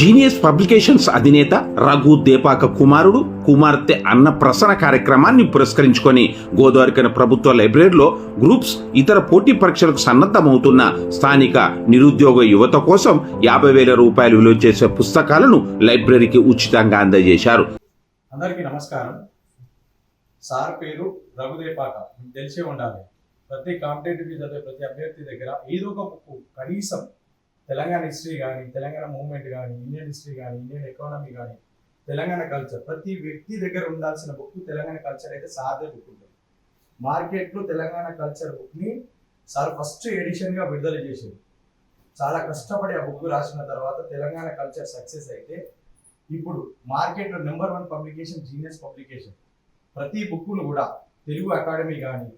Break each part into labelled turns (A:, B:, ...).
A: Genius publications అధినేత రఘు దేపాక కుమారుడు కుమార్తె అన్న ప్రసన్న కార్యక్రమాన్ని పురస్కరించుకొని గోదావరికన ప్రభుత్వ లైబ్రరీలో గ్రూప్స్ ఇతర పోటీ పరీక్షలకు సన్నద్ధమవుతున్న స్థానిక నిరుద్యోగ యువత కోసం యాభై వేల రూపాయలు విలువ చేసే పుస్తకాలను లైబ్రరీకి ఉచితంగా అందజేశారు.
B: అందరికీ నమస్కారం. సార్ పేరు రఘుదేపాక తెలిసే ఉండాలి. ప్రతి కాంపిటేటివ్ చదివే ప్రతి అభ్యర్థి దగ్గర ఏదో ఒక కనీసం తెలంగాణ హిస్టరీ కానీ తెలంగాణ మూవ్మెంట్ కానీ ఇండియన్ హిస్టరీ కానీ ఇండియన్ ఎకానమీ కానీ తెలంగాణ కల్చర్ ప్రతి వ్యక్తి దగ్గర ఉండాల్సిన బుక్ తెలంగాణ కల్చర్ అయితే సార్దే బుక్ ఉంటుంది మార్కెట్లో తెలంగాణ కల్చర్ బుక్ని సార్ ఫస్ట్ ఎడిషన్గా విడుదల చేసేది చాలా కష్టపడి ఆ బుక్ రాసిన తర్వాత తెలంగాణ కల్చర్ సక్సెస్ అయితే ఇప్పుడు మార్కెట్లో number one publication genius publication ప్రతి బుక్ను కూడా తెలుగు అకాడమీ కానీ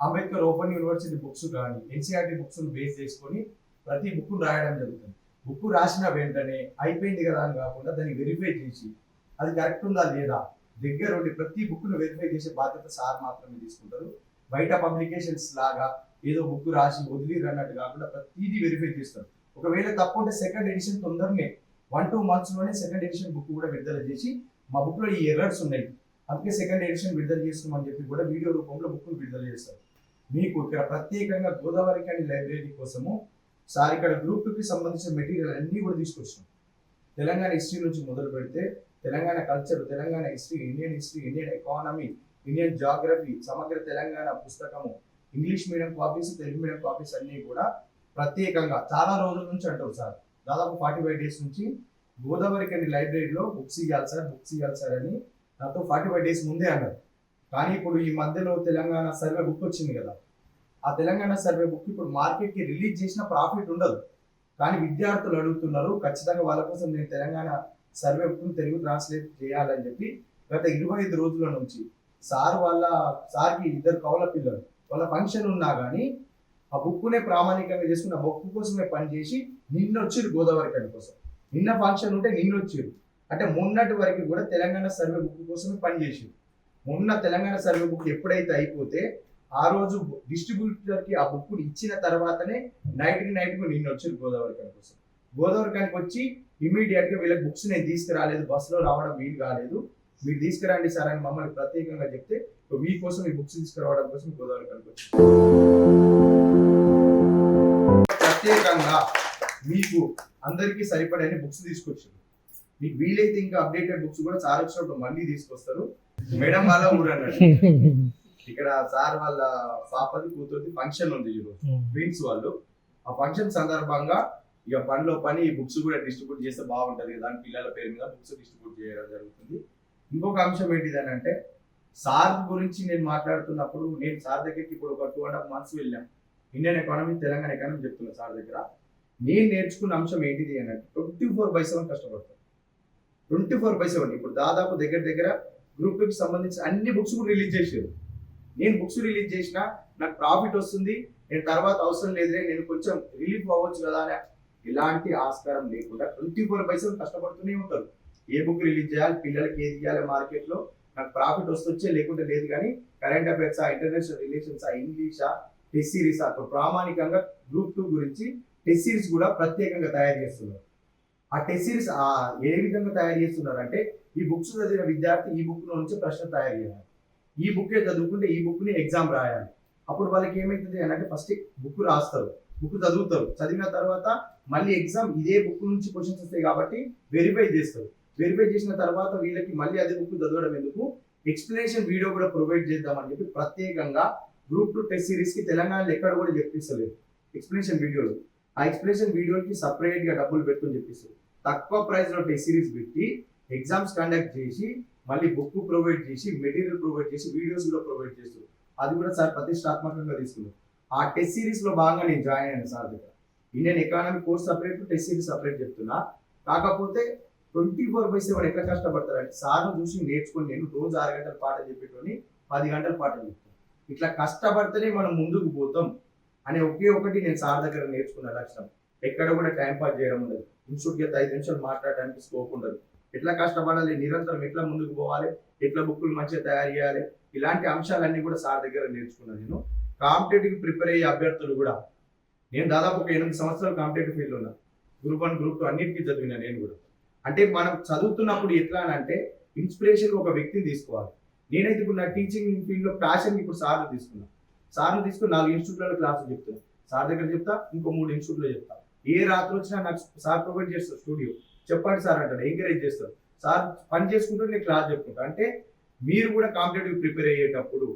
B: అంబేద్కర్ ఓపెన్ యూనివర్సిటీ బుక్స్ కానీ ఎన్సీఆర్టీ బుక్స్ను బేస్ చేసుకొని ప్రతి బుక్ రాయడం జరుగుతుంది. బుక్ రాసిన వెంటనే అయిపోయింది కదా అని కాకుండా దాన్ని వెరిఫై చేసి అది కరెక్ట్ ఉందా లేదా? దగ్గర ఉండి ప్రతి బుక్ను వెరిఫై చేసే బాధ్యత సార్ మాత్రమే తీసుకుంటారు. బయట పబ్లికేషన్స్ లాగా ఏదో బుక్ రాసి వదిలి అన్నట్టు కాకుండా ప్రతిదీ వెరిఫై చేస్తారు. ఒకవేళ తప్పు ఉంటే సెకండ్ ఎడిషన్ తొందరనే వన్ టూ మంత్స్లోనే సెకండ్ ఎడిషన్ బుక్ కూడా విడుదల చేసి మా బుక్లో ఈ ఎర్రర్స్ ఉన్నాయి. అందుకే సెకండ్ ఎడిషన్ విడుదల చేస్తున్నామని చెప్పి కూడా వీడియో రూపంలో బుక్ను విడుదల చేస్తారు. మీకు ఇక్కడ ప్రత్యేకంగా గోదావరి కానీ లైబ్రరీ కోసము సార్ ఇక్కడ గ్రూప్ సంబంధించిన మెటీరియల్ అన్నీ కూడా తీసుకొచ్చాం తెలంగాణ హిస్టరీ నుంచి మొదలు పెడితే Telangana culture Telangana history Indian history Indian economy Indian geography సమగ్ర తెలంగాణ పుస్తకము English medium copies Telugu medium copies అన్నీ కూడా ప్రత్యేకంగా చాలా రోజుల నుంచి అంటారు సార్. దాదాపు ఫార్టీ ఫైవ్ డేస్ నుంచి గోదావరి కండి లైబ్రరీలో బుక్స్ ఇవ్వాలి సార్ బుక్స్ ఇవ్వాలి సార్ అని నాతో ఫార్టీ ఫైవ్ డేస్ ముందే అన్నారు. కానీ ఇప్పుడు ఈ మధ్యలో తెలంగాణ సర్వే బుక్ వచ్చింది కదా. ఆ తెలంగాణ సర్వే బుక్ ఇప్పుడు మార్కెట్కి రిలీజ్ చేసిన ప్రాఫిట్ ఉండదు. కానీ విద్యార్థులు అడుగుతున్నారు ఖచ్చితంగా వాళ్ళ కోసం నేను తెలంగాణ సర్వే బుక్ను తెలుగు ట్రాన్స్లేట్ చేయాలని చెప్పి గత ఇరవై ఐదు రోజుల నుంచి సార్ వాళ్ళ సార్కి ఇద్దరు కౌల పిల్లలు వాళ్ళ ఫంక్షన్ ఉన్నా కానీ ఆ బుక్నే ప్రామాణికంగా చేసుకుని ఆ బుక్ కోసమే పనిచేసి నిన్న వచ్చిరు గోదావరి కని కోసం. నిన్న ఫంక్షన్ ఉంటే నిన్న వచ్చిరు అంటే మొన్నటి వరకు కూడా తెలంగాణ సర్వే బుక్ కోసమే పనిచేసారు మొన్న తెలంగాణ సర్వే బుక్ ఎప్పుడైతే అయిపోతే ఆ రోజు డిస్ట్రిబ్యూటర్కి ఆ బుక్ ఇచ్చిన తర్వాతనే నైట్కి నైట్కు నిన్న వచ్చారు గోదావరి కని కోసం. గోదావరి కనికి వచ్చి ఇమీడియట్గా వీళ్ళకి బుక్స్ నేను తీసుకురాలేదు బస్సులో రావడం వీలు కాలేదు. మీరు తీసుకురండి సార్ అని మమ్మల్ని ప్రత్యేకంగా చెప్తే మీకోసం ఈ బుక్స్ తీసుకురావడం కోసం గోదావరి కనికి వచ్చింది ప్రత్యేకంగా మీకు అందరికీ సరిపడే బుక్స్ తీసుకొచ్చారు. మీకు వీలైతే ఇంకా అప్డేటెడ్ బుక్స్ కూడా సార్ వచ్చినప్పుడు మళ్ళీ తీసుకొస్తారు. మేడం వాళ్ళ ఊరు అన్నట్టు ఇక్కడ సార్ వాళ్ళ పాపది కూతురుది ఫంక్షన్ ఉంది ఈరోజు ట్విన్స్ వాళ్ళు. ఆ ఫంక్షన్ సందర్భంగా ఇక పనిలో పని ఈ బుక్స్ కూడా డిస్ట్రిబ్యూట్ చేస్తే బాగుంటది కదా అని పిల్లల పేరు మీద బుక్స్ డిస్ట్రిబ్యూట్ చేయడం జరుగుతుంది. ఇంకొక అంశం ఏంటిది అని అంటే సార్ గురించి నేను మాట్లాడుతున్నప్పుడు నేను సార్ దగ్గరికి ఇప్పుడు ఒక టూ అండ్ హాఫ్ మంత్స్ వెళ్ళాం. ఇండియన్ ఎకానమీ తెలంగాణ ఎకానమీ చెప్తున్నా సార్ దగ్గర. నేను నేర్చుకున్న అంశం ఏంటిది అని అంటే ట్వంటీ ఫోర్ బై సెవెన్ కష్టపడతాను ట్వంటీ ఫోర్ బై సెవెన్ ఇప్పుడు దాదాపు దగ్గర దగ్గర గ్రూప్కి సంబంధించి అన్ని బుక్స్ కూడా రిలీజ్ చేసారు. నేను బుక్స్ రిలీజ్ చేసిన నాకు ప్రాఫిట్ వస్తుంది నేను తర్వాత అవసరం లేదులే నేను కొంచెం రిలీఫ్ అవ్వచ్చు కదా అని ఇలాంటి ఆస్కారం లేకుండా ట్వంటీ ఫోర్ పైసలు కష్టపడుతూనే ఉంటారు. ఏ బుక్ రిలీజ్ చేయాలి పిల్లలకి ఏది చేయాలి మార్కెట్లో నాకు ప్రాఫిట్ వస్తొచ్చే లేకుంటే లేదు కానీ కరెంట్ అఫైర్స్ ఆ ఇంటర్నేషనల్ రిలేషన్స్ ఆ ఇంగ్లీషా టెస్ట్ సిరీస్ అప్పుడు ప్రామాణికంగా గ్రూప్ టూ గురించి టెస్ట్ సిరీస్ కూడా ప్రత్యేకంగా తయారు చేస్తున్నారు. ఆ టెస్ట్ సిరీస్ ఏ విధంగా తయారు చేస్తున్నారు అంటే ఈ బుక్స్ చదివిన విద్యార్థి ఈ బుక్ నుంచి ప్రశ్న తయారు చేయాలి. ఈ బుక్ చదువుకుంటే ఈ బుక్ని ఎగ్జామ్ రాయాలి. అప్పుడు వాళ్ళకి ఏమైతుంది అని అంటే ఫస్ట్ బుక్ రాస్తారు. బుక్ చదువుతారు. చదివిన తర్వాత మళ్ళీ ఎగ్జామ్ ఇదే బుక్ నుంచి క్వశ్చన్స్ వస్తాయి కాబట్టి వెరిఫై చేస్తారు. వెరిఫై చేసిన తర్వాత వీళ్ళకి మళ్ళీ అదే బుక్ చదవడం ఎందుకు? ఎక్స్ప్లెనేషన్ వీడియో కూడా ప్రొవైడ్ చేద్దామని చెప్పి ప్రత్యేకంగా గ్రూప్ టూ టెస్ట్ సిరీస్కి తెలంగాణలో ఎక్కడ కూడా చెప్పిస్తలేదు ఎక్స్ప్లెనేషన్ వీడియోలు. ఆ ఎక్స్ప్లెనేషన్ వీడియోకి సపరేట్గా డబ్బులు పెట్టుకొని చెప్పిస్తారు తక్కువ ప్రైస్లో టెస్ట్ సిరీస్ పెట్టి ఎగ్జామ్స్ కండక్ట్ చేసి మళ్ళీ బుక్ ప్రొవైడ్ చేసి మెటీరియల్ ప్రొవైడ్ చేసి వీడియోస్ కూడా ప్రొవైడ్ చేస్తారు అది కూడా సార్ ప్రతిష్టాత్మకంగా తీసుకున్నారు ఆ టెస్ట్ సిరీస్లో భాగంగా నేను జాయిన్ అయ్యాను సార్ దగ్గర. Indian economy course separate test series separate చెప్తున్నా. కాకపోతే ట్వంటీ ఫోర్ బై సెవెన్ ఎట్లా కష్టపడతారంటే సార్ను చూసి నేర్చుకుని నేను రోజు ఆరు గంటల పాట చెప్పేటోని పది గంటల పాట చెప్తాను. ఇట్లా కష్టపడితేనే మనం ముందుకు పోతాం అనే ఒకే ఒకటి నేను సార్ దగ్గర నేర్చుకున్న లక్షణం. ఎక్కడ కూడా టైం పాస్ చేయడం ఉండదు. ఇన్స్టిట్యూట్కి ఐదు నిమిషాలు మాట్లాడడానికి స్కోప్ ఉండదు. ఎట్లా కష్టపడాలి నిరంతరం ఎట్లా ముందుకు పోవాలి ఎట్లా బుక్కులు మంచిగా తయారు చేయాలి ఇలాంటి అంశాలన్నీ కూడా సార్ దగ్గర నేర్చుకున్నాను నేను. కాంపిటేటివ్ ప్రిపేర్ అయ్యే అభ్యర్థులు కూడా నేను దాదాపు ఒక ఎనిమిది సంవత్సరాలు కాంపిటేటివ్ ఫీల్డ్ ఉన్నా. గ్రూప్ వన్ గ్రూప్ టూ అన్నిటికీ చదివినా నేను కూడా. అంటే మనం చదువుతున్నప్పుడు ఎట్లా అని అంటే ఇన్స్పిరేషన్ ఒక వ్యక్తిని తీసుకోవాలి. నేనైతే ఇప్పుడు నా టీచింగ్ ఫీల్డ్లో ప్యాషన్ ఇప్పుడు సార్లు తీసుకున్నా. సార్లు తీసుకుని నాలుగు ఇన్స్టిట్యూట్లలో క్లాసులు చెప్తున్నా. సార్ దగ్గర చెప్తా ఇంకో మూడు ఇన్స్టిట్యూట్లో చెప్తా. ఏ రాత్రి వచ్చినా నాకు సార్ ప్రొవైడ్ చేస్తారు స్టూడియో. చెప్పండి సార్ అంటాడు ఎంకరేజ్ చేస్తారు. సార్ పని చేసుకుంటూ నేను క్లాస్ చెప్పుకుంటా. అంటే మీరు కూడా కాంపిటేటివ్ ప్రిపేర్ అయ్యేటప్పుడు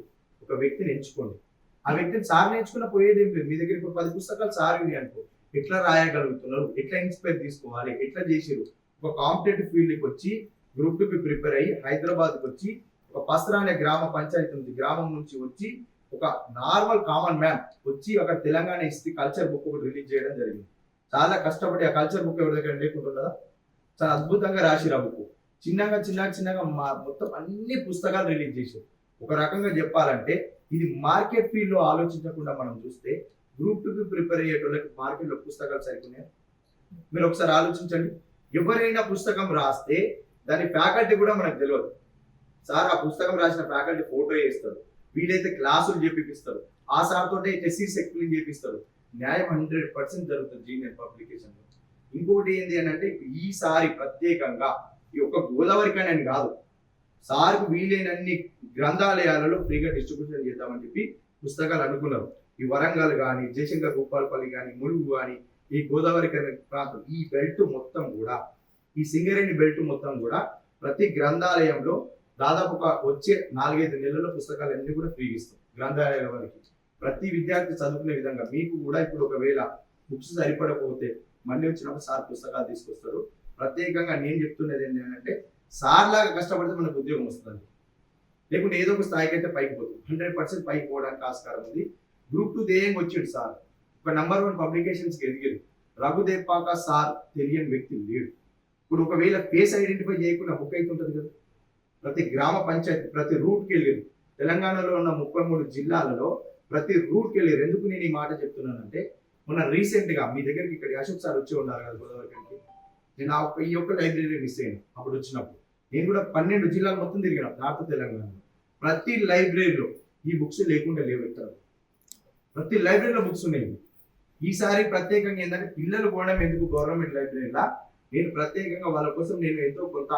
B: ఒక వ్యక్తిని ఎంచుకోండి. ఆ వ్యక్తిని సార్ నేర్చుకున్న పోయేది ఏం లేదు. మీ దగ్గర ఇప్పుడు పది పుస్తకాలు సార్ ఇవి అనుకో. ఎట్లా రాయగలుగుతున్నారు? ఎట్లా ఇన్స్పైర్ తీసుకోవాలి? ఎట్లా చేసిరు ఒక కాంపిటేటివ్ ఫీల్డ్కి వచ్చి గ్రూప్ టూకి ప్రిపేర్ అయ్యి హైదరాబాద్కి వచ్చి ఒక పసరా అనే గ్రామ పంచాయతీ ఉంది. గ్రామం నుంచి వచ్చి ఒక నార్మల్ కామన్ మ్యాన్ వచ్చి ఒక తెలంగాణ హిస్టరీ కల్చర్ బుక్ ఒకటి రిలీజ్ చేయడం జరిగింది. చాలా కష్టపడి ఆ కల్చర్ బుక్ ఎవరి దగ్గర లేకుంటుందా చాలా అద్భుతంగా రాసిరు ఆ బుక్ చిన్నగా చిన్నగా చిన్నగా మా మొత్తం అన్ని పుస్తకాలు రిలీజ్ చేశారు. ఒక రకంగా చెప్పాలంటే ఇది మార్కెట్ ఫీల్డ్లో ఆలోచించకుండా మనం చూస్తే గ్రూప్ టూకి ప్రిపేర్ అయ్యేటోళ్ళకి మార్కెట్లో పుస్తకాలు సరిపోయినాయి? మీరు ఒకసారి ఆలోచించండి. ఎవరైనా పుస్తకం రాస్తే దాని ఫ్యాకల్టీ కూడా మనకు తెలియదు సార్ ఆ పుస్తకం రాసిన ఫ్యాకల్టీ ఫోటో వేస్తారు వీలైతే క్లాసులు చేపిస్తారు ఆ సార్ తోటే టెస్సీస్ ఎక్స్ప్లెయిన్ చేపిస్తారు న్యాయం హండ్రెడ్ పర్సెంట్ జరుగుతుంది జీనియర్ పబ్లికేషన్లో ఇంకొకటి ఏంటి అని అంటే ఈసారి ప్రత్యేకంగా ఈ ఒక్క గోదావరి కానీ అని కాదు సార్కు వీలైనన్ని గ్రంథాలయాలలో ఫ్రీగా డిస్ట్రిబ్యూషన్ చేద్దామని చెప్పి పుస్తకాలు అనుకున్నారు. ఈ వరంగల్ కానీ జయశంకర్ గోపాల్పల్లి కానీ ములుగు కానీ ఈ గోదావరి ప్రాంతం ఈ బెల్ట్ మొత్తం కూడా ఈ సింగరేణి బెల్ట్ మొత్తం కూడా ప్రతి గ్రంథాలయంలో దాదాపు ఒక వచ్చే నాలుగైదు నెలల పుస్తకాలు అన్ని కూడా ఫ్రీ ఇస్తాం గ్రంథాలయాల వారికి. ప్రతి విద్యార్థి చదువుకునే విధంగా మీకు కూడా ఇప్పుడు ఒకవేళ బుక్స్ సరిపడకపోతే మళ్ళీ వచ్చినప్పుడు సార్ పుస్తకాలు తీసుకొస్తారు. ప్రత్యేకంగా నేను చెప్తున్నది ఏంటంటే సార్ లాగా కష్టపడితే మనకు ఉద్యోగం వస్తుంది. లేకుంటే ఏదో ఒక స్థాయికి అయితే పైకి పోతుంది. హండ్రెడ్ పర్సెంట్ పైకి పోవడానికి ఆస్కారం ఉంది. గ్రూప్ టూ దేయం వచ్చిండు సార్? ఒక నంబర్ వన్ పబ్లికేషన్స్కి ఎదిగారు. రఘుదేపాక సార్ తెలియని వ్యక్తి లేడు. ఇప్పుడు ఒకవేళ ఫేస్ ఐడెంటిఫై చేయకుండా బుక్ అయితే ఉంటుంది కదా. ప్రతి గ్రామ పంచాయతీ ప్రతి రూట్కి వెళ్ళారు. తెలంగాణలో ఉన్న ముప్పై మూడు జిల్లాలలో ప్రతి రూట్కి వెళ్ళారు. ఎందుకు నేను ఈ మాట చెప్తున్నానంటే మొన్న రీసెంట్గా మీ దగ్గరికి ఇక్కడ అశోక్ సార్ వచ్చి ఉన్నారు కదా గోదావరికి నేను ఆ ఈ ఒక్క లైబ్రరీ మిస్ అయ్యాను అప్పుడు వచ్చినప్పుడు. నేను కూడా పన్నెండు జిల్లాలు మొత్తం తిరిగిన నార్త్ తెలంగాణలో ప్రతి లైబ్రరీలో ఈ బుక్స్ లేకుండా లేవు ఇక్కడ ప్రతి లైబ్రరీలో బుక్స్ ఉన్నాయి. ఈసారి ప్రత్యేకంగా ఏంటంటే పిల్లలు పోవడం ఎందుకు గవర్నమెంట్ లైబ్రరీలా? నేను ప్రత్యేకంగా వాళ్ళ కోసం నేను ఎంతో కొంత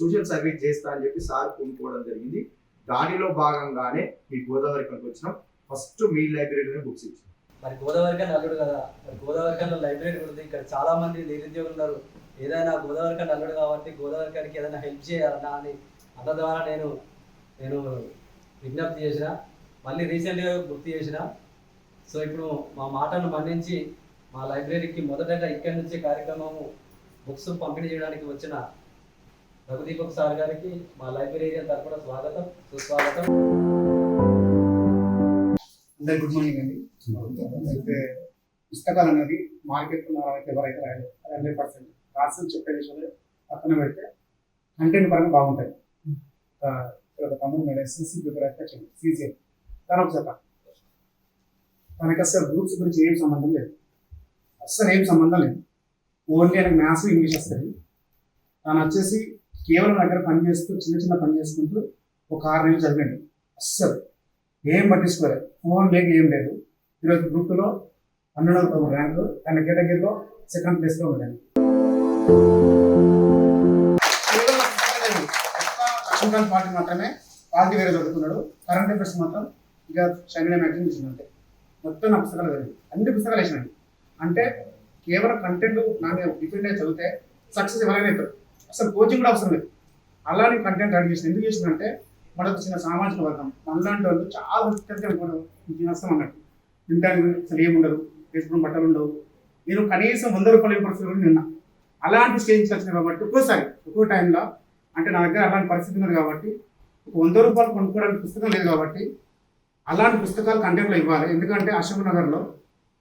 B: సోషల్ సర్వీస్ చేస్తా అని చెప్పి సార్ కొనుక్కోవడం జరిగింది. దానిలో భాగంగానే మీ గోదావరి కనుక వచ్చినాం. ఫస్ట్ మీ లైబ్రరీలోనే బుక్స్ ఇచ్చాం
C: మరి గోదావరి కన్నా అల్లుడు కదా. మరి గోదావరి కన్నా లైబ్రరీ ఉంది. ఇక్కడ చాలా మంది నిరుద్యోగులు ఉన్నారు. ఏదైనా గోదావరి కన్నా అల్లుడు కాబట్టి గోదావరి గారికి ఏదైనా హెల్ప్ చేయాలన్నా అని అన్న ద్వారా నేను నేను విజ్ఞప్తి చేసిన. మళ్ళీ రీసెంట్గా గుర్తు చేసిన. సో ఇప్పుడు మా మాటను మన్నించి మా లైబ్రరీకి మొదటగా ఇక్కడి నుంచే కార్యక్రమము బుక్స్ పంపిణీ చేయడానికి వచ్చిన రఘుదీపక్ సార్ గారికి మా లైబ్రరీ తరఫున స్వాగతం సుస్వాగతం.
D: అందరికి గుడ్ మార్నింగ్ అండి. అయితే పుస్తకాలు అనేది మార్కెట్ అయితే ఎవరైతే రాయలేదు అది హండ్రెడ్ పర్సెంట్ రాసిన చెప్పే విషయంలో పక్కన పెడితే కంటెంట్ పరంగా బాగుంటాయి. ఒక తమ్ముడు మీద ఎస్ఎస్సి ప్రిపేర్ అయితే సీజీఎల్ తను ఒకసారి తనకి అసలు గ్రూప్స్ గురించి ఏం సంబంధం లేదు. అస్సలు ఏం సంబంధం లేదు. ఓన్లీ ఆయనకు మ్యాథ్స్ ఇంగ్లీష్ వస్తుంది తను వచ్చేసి కేవలం దగ్గర పని చేస్తూ చిన్న చిన్న పని చేసుకుంటూ ఒక ఆరు నెలలు చదివండి. అస్సలు. ఏం పట్టించుకోలేదు ఫోన్ లేక ఏం లేదు. ఈరోజు గ్రూప్లో పన్నెండు తొమ్మిది ర్యాంకు తన కేటగిరీలో సెకండ్ ప్లేస్లో ఉన్నాడు. కేవలం పార్టీ మాత్రమే పార్టీ వేరే చదువుకున్నాడు. కరెంట్ అఫేర్స్ మాత్రం ఇక షైనా మ్యాగజైన్ చూసినట్టే మొత్తం నా పుస్తకాలు చదివి అన్ని పుస్తకాలు వేసినాను అంటే కేవలం కంటెంట్ నా మీద డిపెండ్ అయి చదివితే సక్సెస్ ఎవరైనా అవుతారు అసలు కోచింగ్ కూడా అవసరం లేదు. అలానే కంటెంట్ యాడ్ చేసిన ఎందుకు చేసిందంటే మనకు చిన్న సామాజిక వర్గం. మనలాంటి వాళ్ళు చాలా అత్యంత తినేస్తాం అన్నట్టు. తినడానికి అసలు ఏముండదు. వేసుకున్న బట్టలు ఉండవు. నేను కనీసం వంద రూపాయల పరిస్థితులు నిన్న. అలాంటి స్టేజ్కి వచ్చిన కాబట్టి ఒక్కోసారి ఒక్కో టైంలో అంటే నా దగ్గర అలాంటి పరిస్థితి ఉన్నది కాబట్టి ఒక వంద రూపాయలు కొనుక్కోవడానికి పుస్తకం లేదు కాబట్టి అలాంటి పుస్తకాలు కంటెంట్లో ఇవ్వాలి. ఎందుకంటే అశోక్ నగర్లో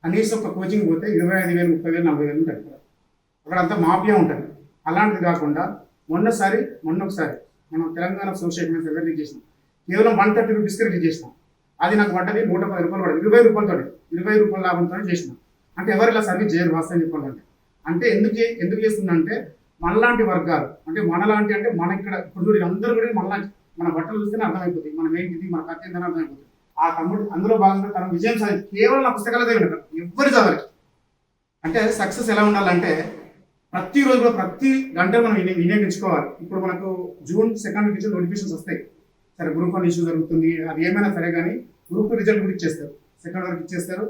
D: కనీసం ఒక కోచింగ్ పోతే ఇరవై ఐదు వేలు ముప్పై వేలు నలభై వేలు ఉంటుంది అక్కడ అంతా మాఫియా ఉంటుంది. అలాంటిది కాకుండా మొన్నసారి మొన్న మనం తెలంగాణ సోషల్ మీడియా రిలీజ్ చేసినాం. కేవలం వన్ థర్టీ రూపీస్కి రిలీజ్ చేసినాం. అది నాకు పడ్డది నూట పది రూపాయలు పడదు ఇరవై రూపాయలతో ఇరవై రూపాయల లాభంతో చేసినాం. అంటే ఎవరు ఇలా సర్వీస్ చేయరు వాస్తవం చెప్పాలంటే. అంటే ఎందుకు ఎందుకు చేస్తుందంటే మనలాంటి వర్గాలు అంటే మనలాంటి అంటే మన ఇక్కడ ఇప్పుడు అందరూ కూడా మనలాంటి మన బట్టలు చూస్తేనే అర్థమైపోతుంది మనం ఏంటిది మన కథ ఏందని అర్థమైపోతుంది ఆ తమ్ముడు అందులో భాగంగా తన విజయం సాధించి కేవలం నా పుస్తకాలతో వింటారు ఎవరు చదవరు అంటే సక్సెస్ ఎలా ఉండాలంటే ప్రతి రోజు కూడా ప్రతి గంట మనం వినియోగించుకోవాలి. ఇప్పుడు మనకు జూన్ సెకండ్ నుంచి నోటిఫికేషన్స్ వస్తాయి. సరే గ్రూప్ వన్ ఇష్యూ జరుగుతుంది. అది ఏమైనా సరే కానీ గ్రూప్ రిజల్ట్ కూడా ఇచ్చేస్తారు. సెకండ్ వరకు ఇచ్చేస్తారు.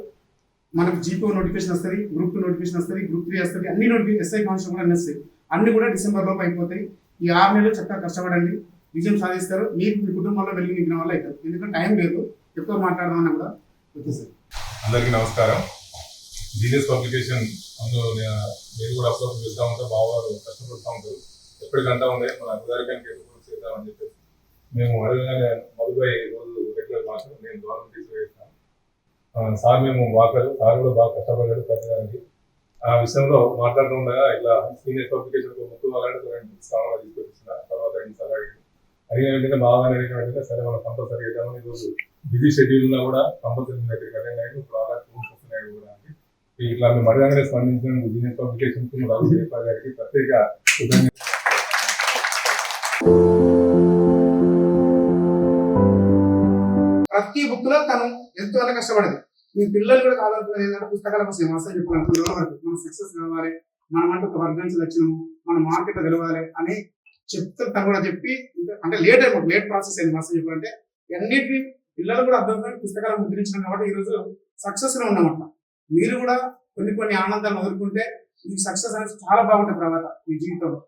D: మనకు జీపీ నోటిఫికేషన్ వస్తుంది గ్రూప్ టూ నోటిఫికేషన్ వస్తుంది గ్రూప్ త్రీ వస్తుంది అన్ని నోటిఫికేషన్ ఎస్ఐ కాన్స్టేబుల్ కూడా అన్ని వస్తాయి అన్ని కూడా డిసెంబర్ లోపు అయిపోతాయి. ఈ ఆరు నెలలు చక్కగా కష్టపడండి. విజయం సాధిస్తారు. మీకు మీ కుటుంబంలో వెలిగి నింపిన వల్ల అవుతారు. ఎందుకంటే టైం లేదు. ఎక్కువ మాట్లాడదామన్నా కూడా. వచ్చేసారు
E: అందరికీ నమస్కారం. జీనియస్ పబ్లికేషన్ అందులో నేను కూడా అప్పుడప్పుడు చూస్తూ ఉంటా బావగారు కష్టపడుతూ ఉంటారు. ఎప్పటికంటా ఉండే మన అధికారికానికి ఎప్పుడు చేద్దామని చెప్పేసి. మేము అడగగానే మధుబాయి రోజు రెగ్యులర్ మాత్రం నేను గవర్నమెంట్ టీచర్ చేస్తాను సార్ మేము వాకరు సార్ కూడా బాగా కష్టపడ్డాడు ప్రతిదానికి. ఆ విషయంలో మాట్లాడుతూ ఉండగా సీనియర్ పబ్లికేషన్ ముందు అలాంటి సామాన్ తీసుకొచ్చిన తర్వాత ఇంత అలాగే అడిగిన వెంటనే బాగానే అడిగిన వెంటనే సరే మనం కంపల్సరీ చేద్దామని ఈరోజు బిజీ షెడ్యూల్ ఉన్నా కూడా కంపల్సరీ మీ దగ్గరికి అటెండ్ అయ్యి ఇప్పుడు అలా రూమ్స్ వస్తున్నాయి కూడా అని. ఇట్లా మేము అడగగానే స్పందించిన జీనియస్ పబ్లికేషన్కు రఘు గారికి ప్రత్యేక
D: ప్రతి బుక్లో తను ఎంతో కష్టపడేది మీ పిల్లలు కూడా కావాలనుకున్నది ఏంటంటే పుస్తకాల కోసం మాస్టర్ చెప్పాలనుకున్న మనం సక్సెస్ కావాలి మనం అంటే ఒక వర్గానికి వచ్చినాము మన మార్కెట్ గెలవాలి అని చెప్తే తను కూడా చెప్పి అంటే లేట్ అయిపోతుంది లేట్ ప్రాసెస్ అయింది మాస్టర్ చెప్పాలంటే అన్నిటిని పిల్లలు కూడా అర్థం కానీ పుస్తకాలు ముద్రించినాం కాబట్టి ఈ రోజు సక్సెస్లో ఉన్నామట్ల మీరు కూడా కొన్ని కొన్ని ఆనందాలు వదులుకుంటే మీకు సక్సెస్ అనేది చాలా బాగుంటుంది తర్వాత మీ జీవితంలో.